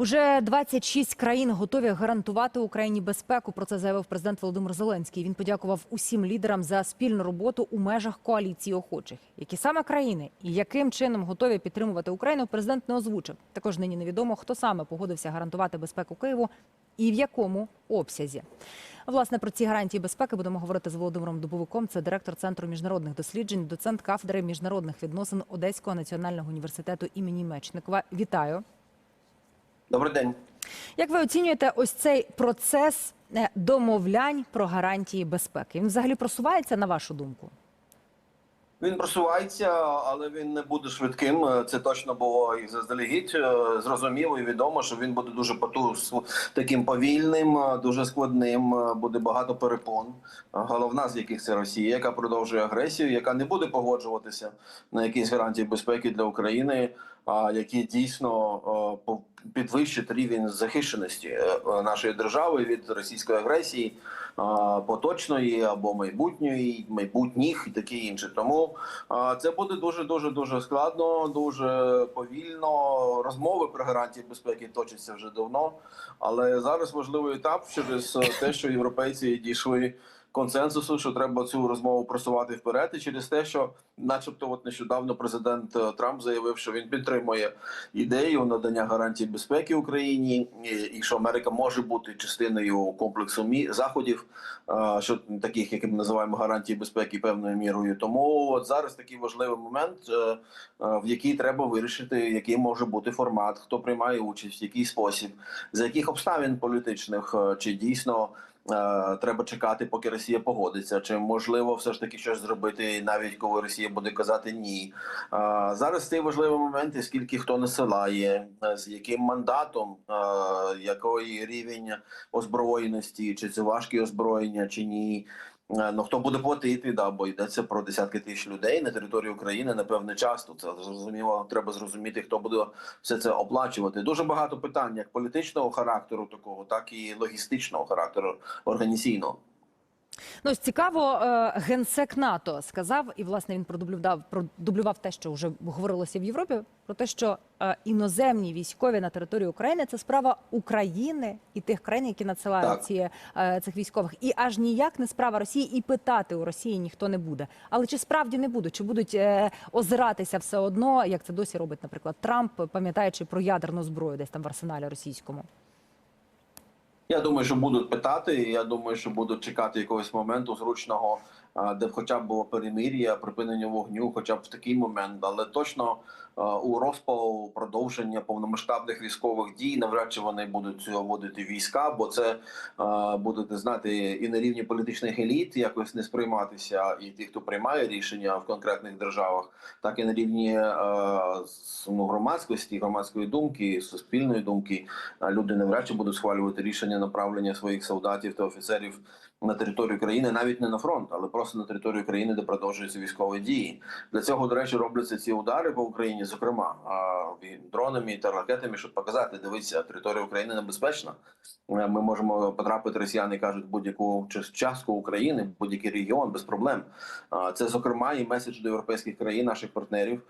Уже 26 країн готові гарантувати Україні безпеку. Про це заявив президент Володимир Зеленський. Він подякував усім лідерам за спільну роботу у межах коаліції охочих. Які саме країни і яким чином готові підтримувати Україну, президент не озвучив. Також нині невідомо, хто саме погодився гарантувати безпеку Києву і в якому обсязі. Власне про ці гарантії безпеки будемо говорити з Володимиром Дубовиком. Це директор центру міжнародних досліджень, доцент кафедри міжнародних відносин Одеського національного університету імені Мечникова. Вітаю. Добрий день. Як ви оцінюєте ось цей процес е, домовлянь про гарантії безпеки? Він взагалі просувається на вашу думку? Він просувається, але він не буде швидким. Це точно було і заздалегідь. Е, Зрозуміло і відомо, що він буде дуже потус таким повільним, е, дуже складним. е, Буде багато перепон. Е, Головна з яких це Росія, яка продовжує агресію, яка не буде погоджуватися на якісь гарантії безпеки для України, а які дійсно е, підвищать рівень захищеності е, нашої держави від російської агресії. Поточної або майбутньої, майбутніх і таке інше. Тому це буде дуже дуже дуже складно, дуже повільно. Розмови про гарантії безпеки точаться вже давно. Але зараз важливий етап через те, що європейці дійшли консенсусу, що треба цю розмову просувати вперед, і через те, що, начебто, от нещодавно президент е, Трамп заявив, що він підтримує ідею надання гарантій безпеки Україні, і, що Америка може бути частиною комплексу мі заходів, е, що таких, як ми називаємо гарантії безпеки певною мірою. Тому от зараз такий важливий момент, е, в який треба вирішити, який може бути формат, хто приймає участь, в який спосіб, за яких обставин політичних, чи дійсно. Е, Треба чекати, поки Росія погодиться. Чи можливо все ж таки щось зробити, навіть коли Росія буде казати ні. Е, Зараз цей важливий момент, і скільки хто насилає, е, з яким мандатом, який рівень озброєності, чи це важкі озброєння, чи ні. Е, Ну хто буде платити, да, бо йдеться про десятки тисяч людей на території України на певний час. Це зрозуміло, треба зрозуміти, хто буде все це оплачувати. Дуже багато питань, як політичного характеру, такого, так і логістичного характеру організаційного. Ну ось цікаво, е, генсек НАТО сказав, і власне він продублював продублював те, що вже говорилося в Європі, про те, що е, іноземні військові на території України це справа України і тих країн, які надсилають ці е, цих військових, і аж ніяк не справа Росії, і питати у Росії ніхто не буде. Але чи справді не будуть? Чи будуть озиратися все одно, як це досі робить, наприклад, Трамп, пам'ятаючи про ядерну зброю, десь там в арсеналі російському? Я думаю, що будуть питати. Я думаю, що будуть чекати якогось моменту зручного, де б хоча б було перемир'я, припинення вогню, хоча б в такий момент. Але точно у розпал продовження повномасштабних військових дій навряд чи вони будуть вводити війська, бо це будете знати і на рівні політичних еліт якось не сприйматися, і ті, хто приймає рішення в конкретних державах, так і на рівні ну, громадськості, громадської думки, суспільної думки. Люди навряд чи будуть схвалювати рішення направлення своїх солдатів та офіцерів на територію країни, навіть не на фронт, але просто на територію країни, де продовжуються військові дії. Для цього, до речі, робляться ці удари по Україні, зокрема дронами та ракетами, щоб показати, дивіться, територія України небезпечна. Е, Ми можемо потрапити. Росіяни кажуть будь-яку частку України, будь-який регіон без проблем. Це зокрема і меседж до європейських країн, наших партнерів,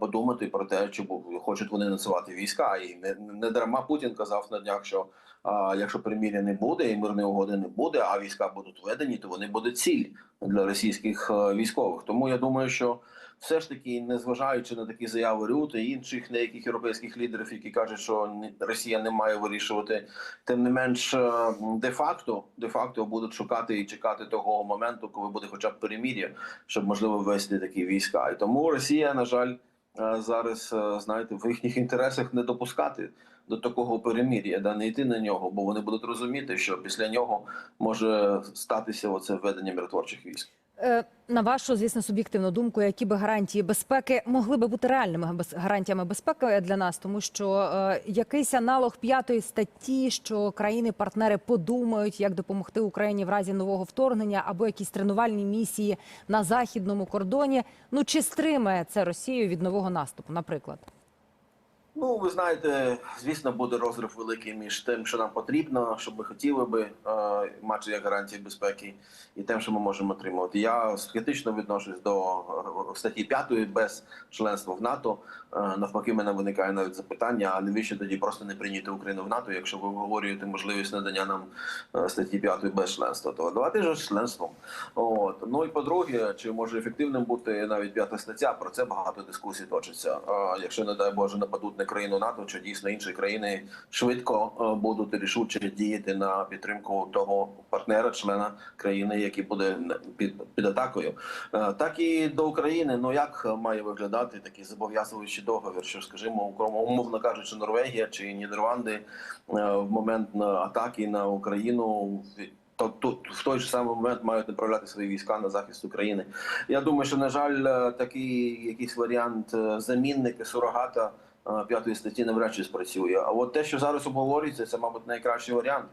подумати про те, чи хочуть вони насувати війська. І не, не дарма Путін казав на днях, що а, якщо приміря не буде і мирної угоди не буде, а війська будуть введені, то вони будуть ціль для російських е, військових. Тому я думаю, що все ж таки, незважаючи на такі заяви Рюта і інших деяких європейських лідерів, які кажуть, що Росія не має вирішувати, тим не менш е, де-факто де-факто будуть шукати і чекати того моменту, коли буде хоча б перемір'я, щоб можливо ввести такі війська. І тому Росія, на жаль, е, зараз знаєте, в їхніх інтересах не допускати до такого перемір'я, да не йти на нього, бо вони будуть розуміти, що після нього може статися оце введення миротворчих військ. Е, На вашу, звісно, суб'єктивну думку, які би гарантії безпеки могли би бути реальними гарантіями безпеки для нас, тому що е, якийсь аналог п'ятої статті, що країни-партнери подумають, як допомогти Україні в разі нового вторгнення, або якісь тренувальні місії на західному кордоні. Ну чи стримає це Росію від нового наступу, наприклад? Ну, ви знаєте, звісно, буде розрив великий між тим, що нам потрібно, що ми хотіли би е, мати як гарантії безпеки, і тим, що ми можемо отримувати. Я скептично відношусь до е, статті 5 без членства в НАТО. Е, Навпаки, в мене виникає навіть запитання: а навіщо тоді просто не прийняти Україну в НАТО, якщо ви обговорюєте можливість надання нам статті 5 без членства, то давайте ж членством. От ну і по-друге, чи може ефективним бути навіть п'ята стаття? Про це багато дискусій точиться. Якщо не дай Боже нападуть на країну НАТО, чи дійсно інші країни швидко е, будуть рішуче діяти на підтримку того партнера, члена країни, який буде під, під атакою, Е, так і до України. Ну як має виглядати такий зобов'язуючий договір? Що скажімо, умовно кажучи, Норвегія чи Нідерланди е, в момент атаки на Україну то тут в той же самий момент мають направляти свої війська на захист України. Я думаю, що на жаль, такий якийсь варіант замінника сурогата п'ятої статті навряд чи спрацює. А от те, що зараз обговорюється, це мабуть найкращий варіант.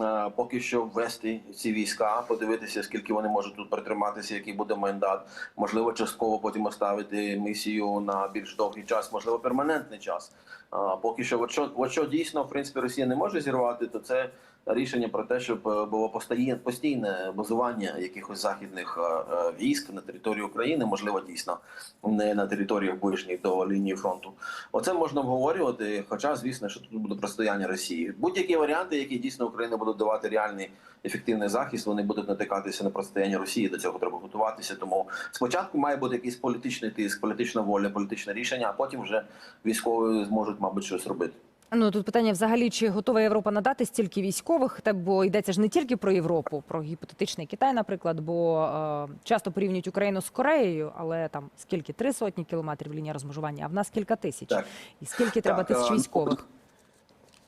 Е, Поки що ввести ці війська, подивитися, скільки вони можуть тут притриматися, який буде мандат. Можливо, частково потім оставити місію на більш довгий час, можливо, перманентний час. А, Поки що, от що, от що дійсно в принципі Росія не може зірвати, то це рішення про те, щоб е, було постійне базування якихось західних е, е, військ на території України, можливо, дійсно не на територіях ближніх до лінії фронту. Оце можна обговорювати. Хоча, звісно, що тут буде протистояння Росії. Будь-які варіанти, які дійсно Україна буде давати реальний ефективний захист, вони будуть натикатися на протистояння Росії. До цього треба готуватися. Тому спочатку має бути якийсь політичний тиск, політична воля, політичне рішення, а потім вже військові зможуть, мабуть, щось робити. Ну тут питання взагалі, чи готова Європа надати стільки військових? Та бо йдеться ж не тільки про Європу, про гіпотетичний Китай, наприклад, бо е, часто порівнюють Україну з Кореєю, але там скільки три сотні кілометрів лінія розмежування, а в нас кілька тисяч. Так. І скільки треба Так, тисяч е, військових?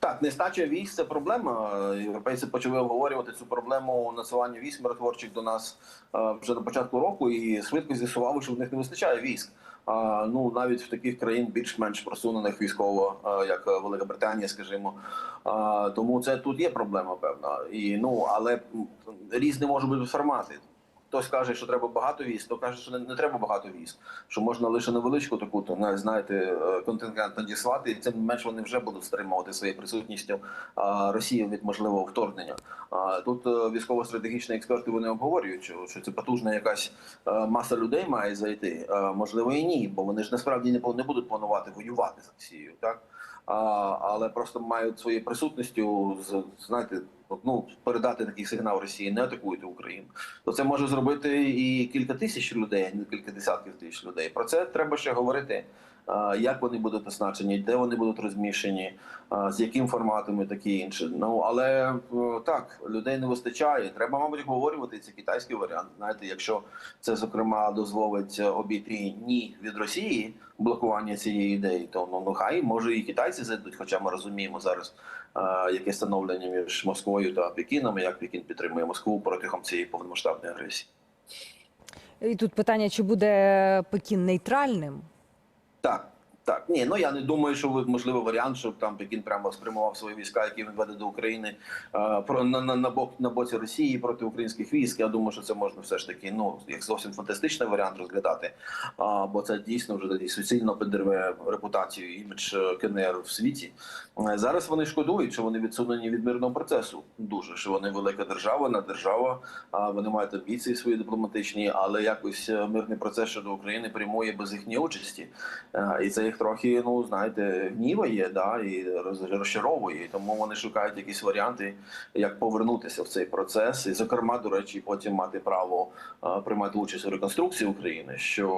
Так, нестача військ це проблема. Європейці почали обговорювати цю проблему насування військ миротворчих до нас е, вже на початку року, і швидко з'ясували, що в них не вистачає військ. Ну навіть в таких країн більш-менш просунених військово, як Велика Британія, скажімо. Тому це тут є проблема, певна. І ну але різні можуть бути формати. Хтось каже, що треба багато військ, хто каже, що не, не треба багато військ, що можна лише невеличку таку, то навіть, знаєте, е, контингент надіслати, і цим менш вони вже будуть стримувати своєю присутністю а, Росію від можливого вторгнення. А тут е, військово-стратегічні експерти вони обговорюють, що, що це потужна якась е, маса людей має зайти. Е, Можливо, і ні, бо вони ж насправді не, не будуть планувати воювати з Росією, так а, але просто мають своєю присутністю з знаєте, ну передати такий сигнал Росії, не атакуйте Україну. То це може зробити і кілька тисяч людей, а не кілька десятків тисяч людей. Про це треба ще говорити. А, Як вони будуть оснащені, де вони будуть розміщені, з яким форматом і таке інше. Ну але е, так людей не вистачає. Треба, мабуть, обговорювати цей китайський варіант. Знаєте, якщо це зокрема дозволить обійти ні від Росії блокування цієї ідеї, то ну, ну хай може і китайці зайдуть. Хоча ми розуміємо зараз, е, яке становлення між Москвою та Пекіном, як Пекін підтримує Москву протягом цієї повномасштабної агресії. І тут питання, чи буде Пекін нейтральним? Так. Так, ні, ну я не думаю, що можливо варіант, щоб там Пекін прямо спрямував свої війська, які він веде до України е, про на, на, на бок на боці Росії проти українських військ. Я думаю, що це можна все ж таки ну як зовсім фантастичний варіант розглядати. А, бо це дійсно вже тоді суцільно підірве репутацію імідж е, КНР в світі. Е, Зараз вони шкодують, що вони відсунені від мирного процесу. Дуже що вони велика держава, на держава. А вони мають амбіції свої дипломатичні, але якось мирний процес щодо України прямує без їхньої участі. І це їх трохи, ну знаєте, гніває, да, і роз- розчаровує. Тому вони шукають якісь варіанти, як повернутися в цей процес, і зокрема, до речі, потім мати право приймати участь у реконструкції України, що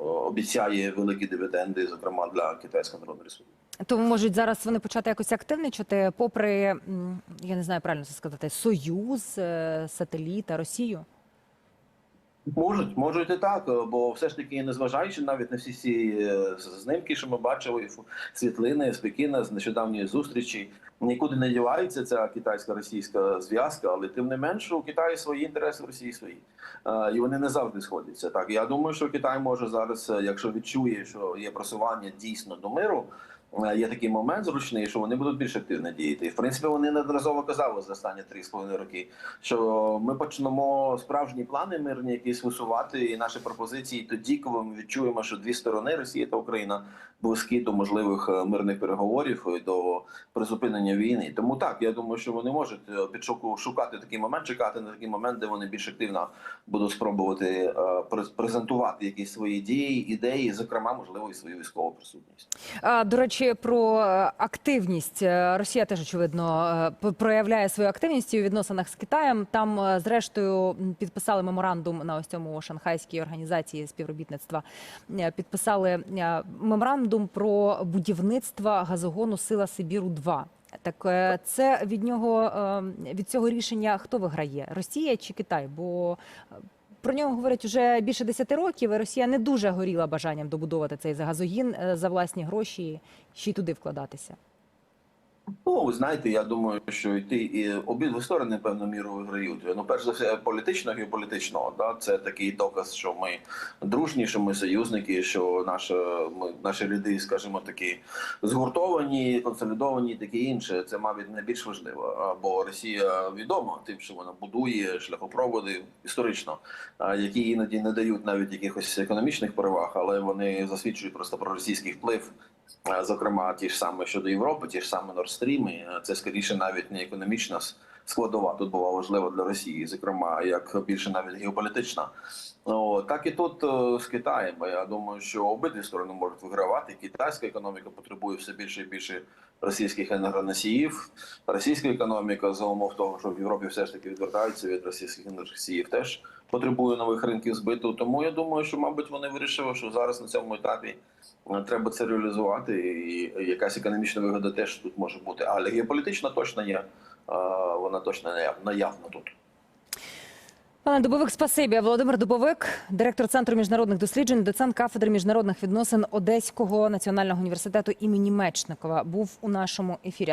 е, обіцяє великі дивіденди, зокрема для Китайської Народної Республіки. Тому можуть зараз вони почати якось активничати, попри я не знаю правильно це сказати, союз, е, сателіта, Росію. Можуть, можуть і так, бо все ж таки, незважаючи навіть на всі ці е, знимки, що ми бачили, світлини з Пекіна, з нещодавньої зустрічі, нікуди не дівається ця китайсько-російська зв'язка, але тим не менше у Китаї свої інтереси, в Росії свої. Е, І вони не завжди сходяться. Так, я думаю, що Китай може зараз, е, якщо відчує, що є просування дійсно до миру. Е, Є такий момент зручний, що вони будуть більш активно діяти. І в принципі вони неодноразово казали за останні 3,5 роки, що ми почнемо справжні плани мирні якісь висувати і наші пропозиції тоді, коли ми відчуємо, що дві сторони Росія та Україна близькі до можливих е, мирних переговорів і до призупинення війни. Тому так я думаю, що вони можуть е, підшуку шукати такий момент, чекати на такий момент, де вони більш активно будуть спробувати е, презентувати якісь свої дії, ідеї, зокрема, можливо, і свою військову присутність. До речі, про е, активність Е, Росія теж очевидно е, проявляє свою активність у відносинах з Китаєм. Там, е, зрештою, підписали меморандум на ось цьому шанхайській організації співробітництва. Е, Підписали е, меморандум про будівництво газогону Сила Сибіру 2 Так е, це від нього е, від цього рішення хто виграє? Росія чи Китай? Бо е, про нього говорять вже більше 10 років. і Росія не дуже горіла бажанням добудовувати цей газогін е, за власні гроші, ще й туди вкладатися. Ну, ви знаєте, я думаю, що йти і обидві сторони певною мірою виграють. Ну, перш за все, політично геополітично, да, це такий доказ, що ми дружні, що ми союзники, що наша ми наші ряди, скажімо, такі згуртовані, консолідовані, таке інше. Це, мабуть, найбільш важливо. Бо Росія відома тим, що вона будує шляхопроводи історично, які іноді не дають навіть якихось економічних переваг, але вони засвідчують просто про російський вплив зокрема, ті ж саме щодо Європи, ті ж саме Nord Е, це скоріше навіть не економічна складова тут була важлива для Росії, зокрема, як більше навіть геополітична. О, так і тут е, з Китаєм. Я думаю, що обидві сторони можуть вигравати. Китайська економіка потребує все більше і більше російських енергоносіїв. Російська економіка за умов того, що в Європі все ж таки відвертаються від російських енергоносіїв, теж потребує нових ринків збиту. Тому я думаю, що мабуть вони вирішили, що зараз на цьому етапі е, треба це реалізувати, і якась економічна вигода теж тут може бути. Але геополітична точно є. е, Вона точно наяв- наявна тут. Пане Дубовик, спасибі. Володимир Дубовик, директор центру міжнародних досліджень, доцент кафедри міжнародних відносин Одеського національного університету імені Мечникова, був у нашому ефірі.